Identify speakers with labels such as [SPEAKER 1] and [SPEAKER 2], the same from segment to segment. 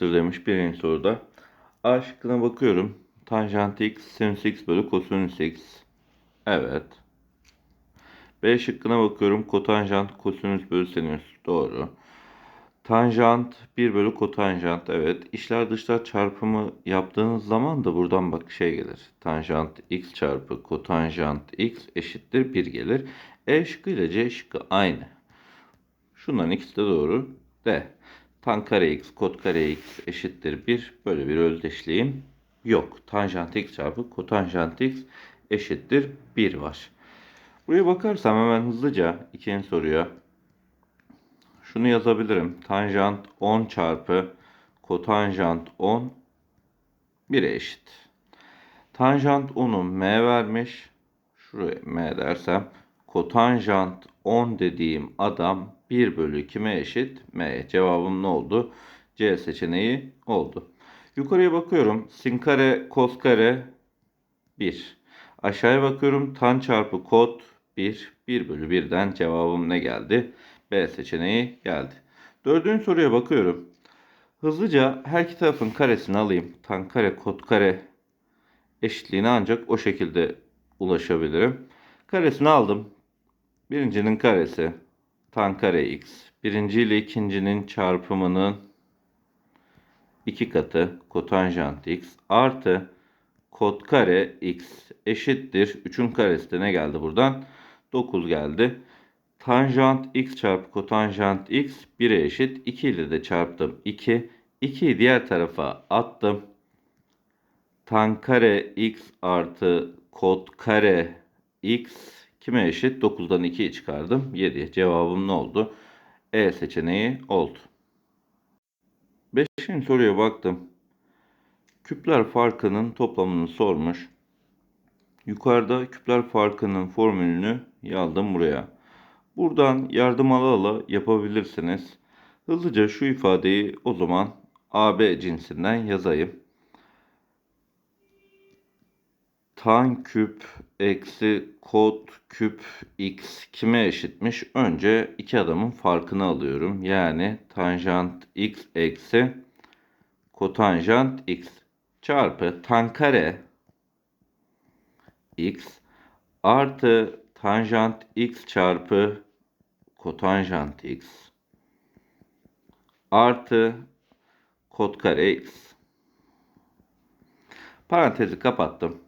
[SPEAKER 1] demiş birinci soruda. A şıkkına bakıyorum. Tanjant x sinüs x bölü kosinüs x. Evet. B şıkkına bakıyorum. Kotanjant kosinüs bölü sinüs. Doğru. Tanjant 1 bölü kotanjant. Evet. İşler dışlar çarpımı yaptığınız zaman da buradan bak şey gelir. Tanjant x çarpı kotanjant x eşittir 1 gelir. E şıkkı ile C şıkkı aynı. Şunların ikisi de doğru. D. Tan kare x, kot kare x eşittir 1. Böyle bir özdeşliğim yok. Tanjant x çarpı kotanjant x eşittir 1 var. Buraya bakarsam hemen hızlıca ikinci soruya şunu yazabilirim. Tanjant 10 çarpı kotanjant 10 1'e eşit. Tanjant 10'u m vermiş. Şuraya m dersem kotanjant 10 dediğim adam 1 bölü kime eşit? M'ye. Cevabım ne oldu? C seçeneği oldu. Yukarıya bakıyorum. Sin kare, kos kare 1. Aşağıya bakıyorum. Tan çarpı kot 1. 1 bölü 1'den cevabım ne geldi? B seçeneği geldi. Dördüncü soruya bakıyorum. Hızlıca her iki tarafın karesini alayım. Tan kare, kot kare eşitliğine ancak o şekilde ulaşabilirim. Karesini aldım. Birincinin karesi tan kare x. Birinci ile ikincinin çarpımının iki katı kotanjant x artı kot kare x eşittir. 3'ün karesi de ne geldi buradan? 9 geldi. Tanjant x çarpı kotanjant x 1'e eşit. 2 ile de çarptım. 2. 2'yi diğer tarafa attım. Tan kare x artı kot kare x kime eşit? 9'dan 2'yi çıkardım. 7. Cevabım ne oldu? E seçeneği oldu. Beşinci soruya baktım. Küpler farkının toplamını sormuş. Yukarıda küpler farkının formülünü yazdım buraya. Buradan yardım ala ala yapabilirsiniz. Hızlıca şu ifadeyi o zaman AB cinsinden yazayım. Tan küp eksi kod küp x kime eşitmiş? Önce iki adamın farkını alıyorum. Yani tanjant x eksi kotanjant x çarpı tan kare x artı tanjant x çarpı kotanjant x artı kod kare x. Parantezi kapattım.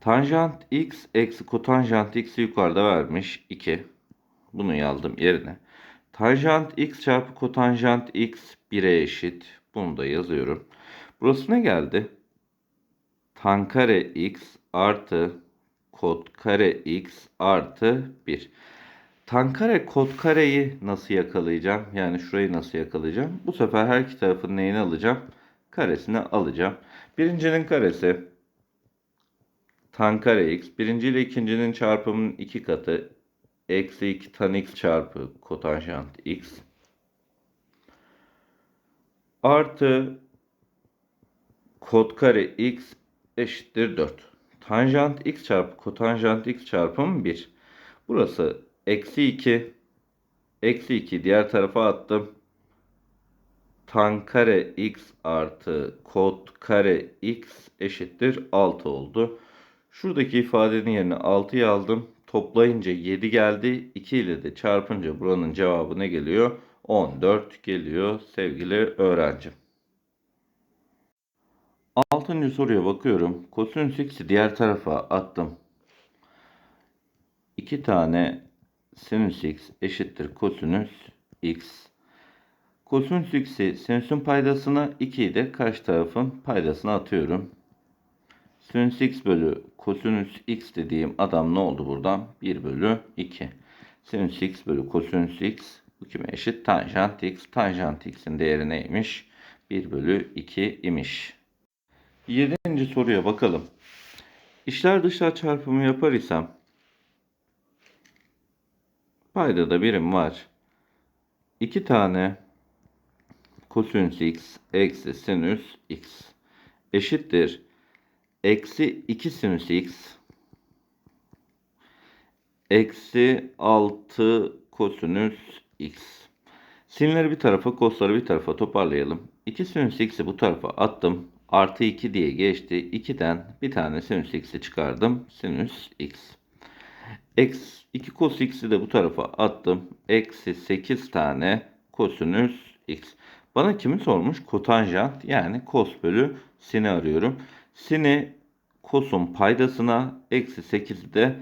[SPEAKER 1] Tanjant x eksi kotanjant x'i yukarıda vermiş 2. Bunu yazdım yerine. Tanjant x çarpı kotanjant x 1'e eşit. Bunu da yazıyorum. Burası ne geldi? Tan kare x artı kot kare x artı 1. Tan kare kot kareyi nasıl yakalayacağım? Yani şurayı nasıl yakalayacağım? Bu sefer her iki tarafın neyini alacağım? Karesini alacağım. Birincinin karesi tan kare x. Birinci ile ikincinin çarpımının iki katı. Eksi 2 tan x çarpı kotanjant x. Artı kot kare x eşittir 4. Tanjant x çarpı kotanjant x çarpımı 1. Burası eksi 2. Eksi 2 diğer tarafa attım. Tan kare x artı kot kare x eşittir 6 oldu. Şuradaki ifadenin yerine 6'yı aldım. Toplayınca 7 geldi. 2 ile de çarpınca buranın cevabı ne geliyor? 14 geliyor sevgili öğrencim. Altıncı soruya bakıyorum. Kosinüs x'i diğer tarafa attım. 2 tane sinüs x eşittir kosinüs x. Kosinüs x'i sinüsün paydasına 2'yi de karşı tarafın paydasına atıyorum. Sinüs x bölü kosinüs x dediğim adam ne oldu buradan? 1 bölü 2. Sinüs x bölü kosinüs x bu kime eşit? Tanjant x. Tanjant x'in değeri neymiş? 1 bölü 2 imiş. Yedinci soruya bakalım. İşler dışlar çarpımı yapar isem paydada birim var. 2 tane kosinüs x eksi sinüs x eşittir eksi 2 sinüs x eksi 6 kosinüs x. Sinleri bir tarafa, kosları bir tarafa toparlayalım. 2 sinüs x'i bu tarafa attım. Artı 2 diye geçti. 2'den bir tane sinüs x'i çıkardım. Sinüs x. Eksi 2 cos x'i de bu tarafa attım. Eksi 8 tane kosinüs x. Bana kimi sormuş? Kotanjant yani kos bölü sini arıyorum. Sini kosun paydasına eksi 8'i de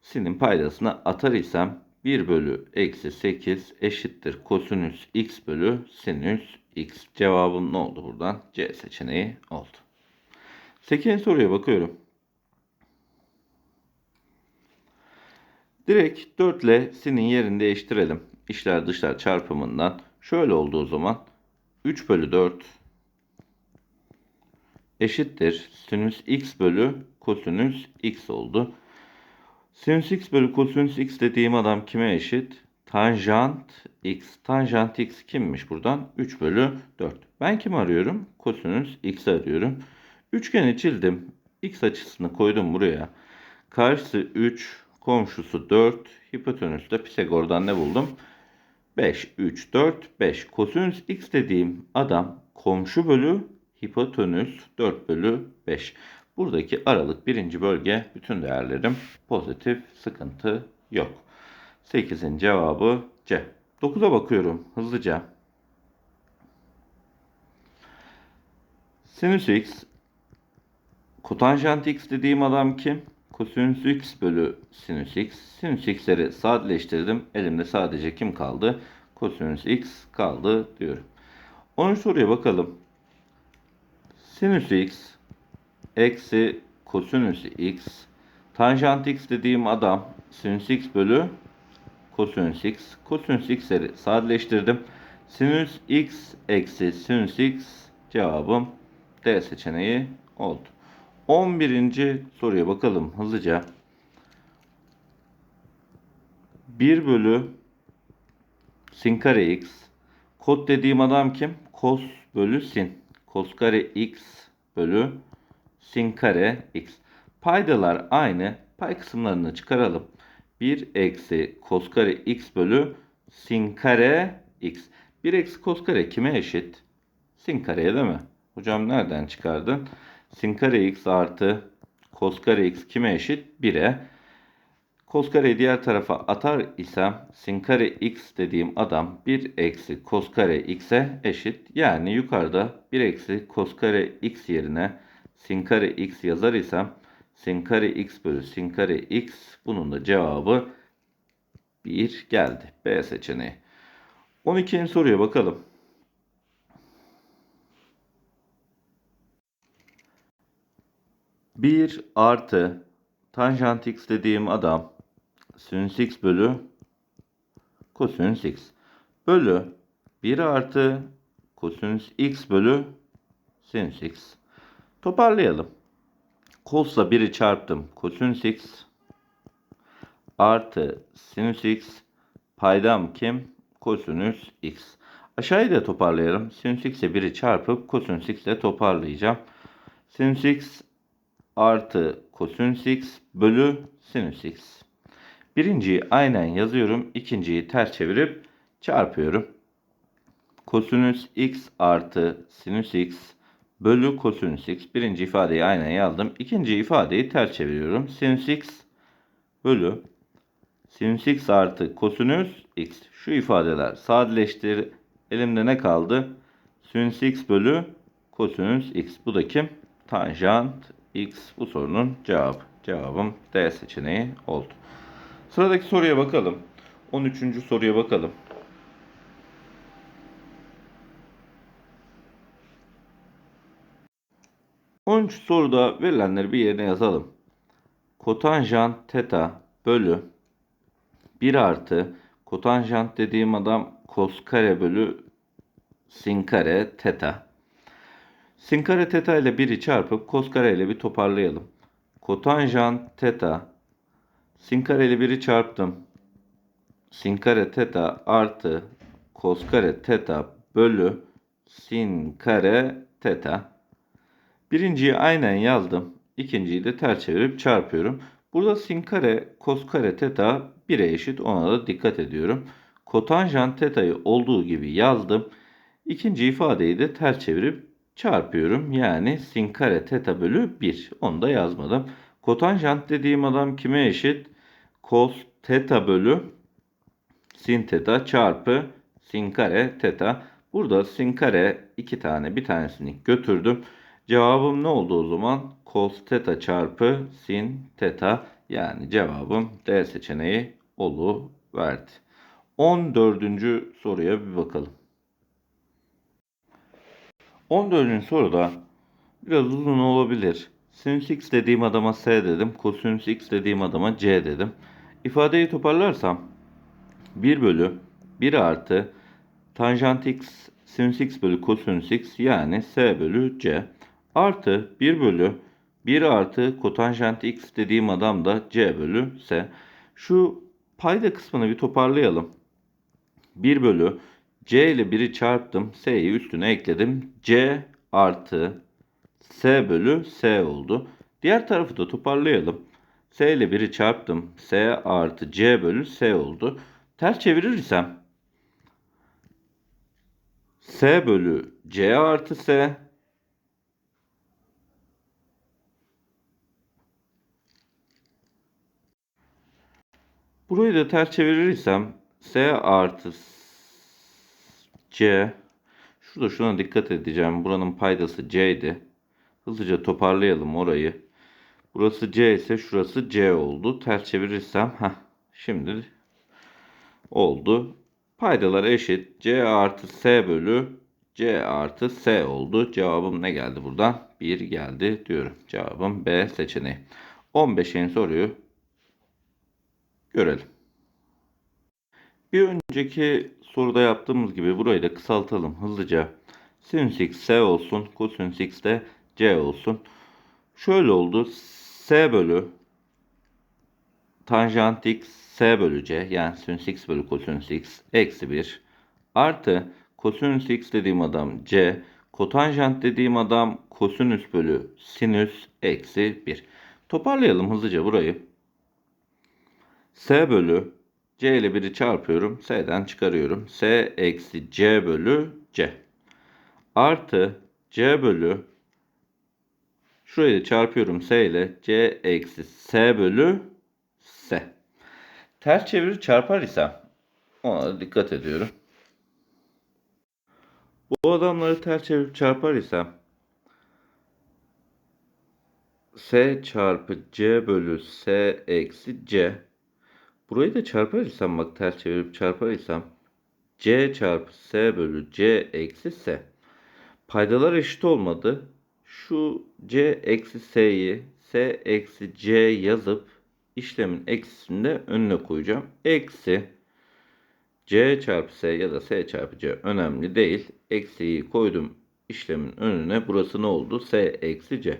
[SPEAKER 1] sinin paydasına atar isem 1 bölü eksi 8 eşittir kosinüs x bölü sinüs x. Cevabım ne oldu buradan? C seçeneği oldu. 8. soruya bakıyorum. Direkt 4 ile sinin yerini değiştirelim. İşler dışlar çarpımından. Şöyle oldu o zaman. 3 bölü 4 eşittir. Sinüs x bölü kosinüs x oldu. Sinüs x bölü kosinüs x dediğim adam kime eşit? Tanjant x. Tanjant x kimmiş buradan? 3 bölü 4. Ben kim arıyorum? Kosinüs x arıyorum. Üçgeni çizdim. X açısını koydum buraya. Karşısı 3, komşusu 4. Hipotenüste Pisagor'dan ne buldum? 5, 3, 4, 5. Kosinüs x dediğim adam komşu bölü hipotenüs 4 bölü 5. Buradaki aralık birinci bölge bütün değerlerim pozitif sıkıntı yok. 8'in cevabı C. 9'a bakıyorum hızlıca. Sinüs x kotanjant x dediğim adam kim? Kosinüs x bölü sinüs x. Sinüs x'leri sadeleştirdim. Elimde sadece kim kaldı? Kosinüs x kaldı diyorum. 10. soruya bakalım. Sinüs x eksi kosinüs x tanjant x dediğim adam sinüs x bölü kosinüs x. Kosinüs x'leri sadeleştirdim. Sinüs x eksi sinüs x cevabım D seçeneği oldu. 11. soruya bakalım hızlıca. 1 bölü sin kare x. Kod dediğim adam kim? Kos bölü sin. Kos kare x bölü sin kare x. Paydalar aynı. Pay kısımlarını çıkaralım. 1 eksi kos kare x bölü sin kare x. 1 eksi kos kare kime eşit? Sin kareye değil mi? Hocam nereden çıkardın? Sin kare x artı kos kare x kime eşit? 1'e. Kos kareyi diğer tarafa atar isem sin kare x dediğim adam 1 eksi kos kare x'e eşit. Yani yukarıda 1 eksi kos kare x yerine sin kare x yazar isem sin kare x bölü sin kare x bunun da cevabı 1 geldi. B seçeneği. 12. soruya bakalım. Bir artı tanjant x dediğim adam sinüs x bölü kosinüs x bölü 1 artı kosinüs x bölü sinüs x. Toparlayalım. Kosla 1'i çarptım. Kosinüs x artı sinüs x paydam kim? Kosinüs x. Aşağıyı da toparlayalım. Sinüs x'e 1'i çarpıp kosinüs x ile toparlayacağım. Sinüs x artı kosinüs x bölü sinüs x. Birinciyi aynen yazıyorum. ikinciyi ters çevirip çarpıyorum. Kosinüs x artı sinüs x bölü kosinüs x. Birinci ifadeyi aynen yazdım. İkinci ifadeyi ters çeviriyorum. Sinüs x bölü sinüs x artı kosinüs x. Şu ifadeler sadeleştir. Elimde ne kaldı? Sinüs x bölü kosinüs x. Bu da kim? Tanjant x. Bu sorunun cevabı. Cevabım D seçeneği oldu. Sıradaki soruya bakalım. 13. soruya bakalım. On soruda verilenleri bir yerine yazalım. Kotanjant teta bölü 1 artı kotanjant dediğim adam kos kare bölü sin kare teta. Sin kare teta ile 1'i çarpıp kos kare ile bir toparlayalım. Kotanjant teta sin kare ile 1'i çarptım. Sin kare teta artı kos kare teta bölü sin kare teta. Birinciyi aynen yazdım. İkinciyi de ters çevirip çarpıyorum. Burada sin kare kos kare teta 1'e eşit. Ona da dikkat ediyorum. kotanjant teta'yı olduğu gibi yazdım. İkinci ifadeyi de ters çevirip çarpıyorum. Yani sin kare teta bölü 1. Onu da yazmadım. Kotanjant dediğim adam kime eşit? Cos teta bölü sin teta çarpı sin kare teta. Burada sin kare iki tane bir tanesini götürdüm. Cevabım ne oldu o zaman? Cos teta çarpı sin teta. Yani cevabım D seçeneği olu verdi. 14. soruya bir bakalım. 14. soruda biraz uzun olabilir. Sinüs x dediğim adama S dedim. Kosinüs x dediğim adama C dedim. İfadeyi toparlarsam 1 bölü 1 artı tanjant x sinüs x bölü kosinüs x yani S bölü C artı 1 bölü 1 artı kotanjant x dediğim adam da C bölü S. Şu payda kısmını bir toparlayalım. 1 bölü C ile 1'i çarptım. S'yi üstüne ekledim. C artı S bölü S oldu. Diğer tarafı da toparlayalım. S ile 1'i çarptım. S artı C bölü S oldu. Ters çevirirsem S bölü C artı S Burayı da ters çevirirsem S artı C Şurada şuna dikkat edeceğim. Buranın paydası C'ydi. Hızlıca toparlayalım orayı. Burası C ise şurası C oldu. Ters çevirirsem heh, şimdi oldu. Paydalar eşit. C artı S bölü C artı S oldu. Cevabım ne geldi buradan? 1 geldi diyorum. Cevabım B seçeneği. 15. soruyu görelim. Bir önceki soruda yaptığımız gibi burayı da kısaltalım hızlıca. Sinüs x S olsun. Kosinüs x de C olsun. Şöyle oldu. S bölü tanjant x S bölü C yani sinüs x bölü kosinüs x eksi 1 artı kosinüs x dediğim adam C kotanjant dediğim adam kosinüs bölü sinüs eksi 1. Toparlayalım hızlıca burayı. S bölü C ile 1'i çarpıyorum. S'den çıkarıyorum. S eksi C bölü C. Artı C bölü Şurayı da çarpıyorum S ile. C eksi S bölü S. Ters çevirir çarpar ise ona da dikkat ediyorum. Bu adamları ters çevirip çarpar ise S çarpı C bölü S eksi C Burayı da çarpar isem bak ters çevirip çarpar isem C çarpı S bölü C eksi S. Paydalar eşit olmadı. Şu C eksi S'yi S eksi C yazıp işlemin eksisini de önüne koyacağım. Eksi C çarpı S ya da S çarpı C önemli değil. Eksiyi koydum işlemin önüne. Burası ne oldu? S eksi C.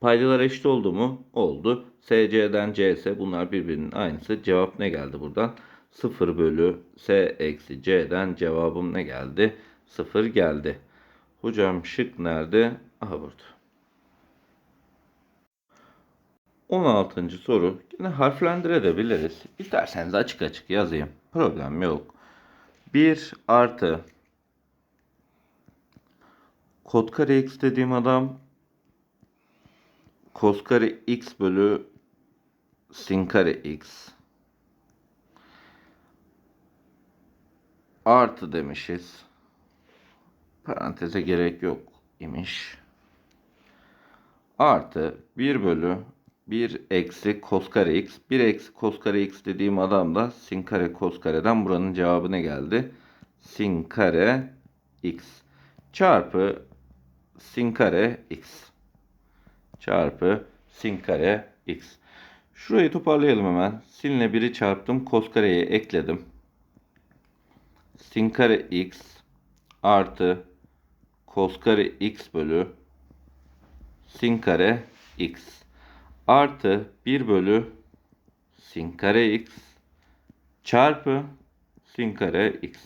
[SPEAKER 1] Paydalar eşit oldu mu? Oldu. SC'den C ise bunlar birbirinin aynısı. Cevap ne geldi buradan? 0 bölü S eksi C'den cevabım ne geldi? 0 geldi. Hocam şık nerede? Aha burada. 16. soru. Yine harflendirebiliriz. İsterseniz açık açık yazayım. Problem yok. 1 artı kod kare x dediğim adam cos kare x bölü sin kare x artı demişiz. Paranteze gerek yok imiş. Artı 1 bölü 1 eksi cos kare x. 1 eksi cos kare x dediğim adam da sin kare cos kareden buranın cevabı ne geldi? Sin kare x çarpı sin kare x çarpı sin kare x. Şurayı toparlayalım hemen. Sin ile 1'i çarptım. Cos kareyi ekledim. Sin kare x artı cos kare x bölü sin kare x artı 1 bölü sin kare x çarpı sin kare x.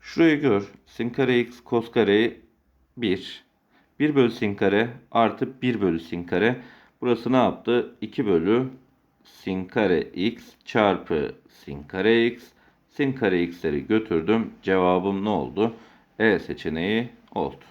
[SPEAKER 1] Şurayı gör. Sin kare x cos kare 1. 1 bölü sin kare artı 1 bölü sin kare. Burası ne yaptı? 2 bölü sin kare x çarpı sin kare x. Sin kare x'leri götürdüm. Cevabım ne oldu? E seçeneği oldu.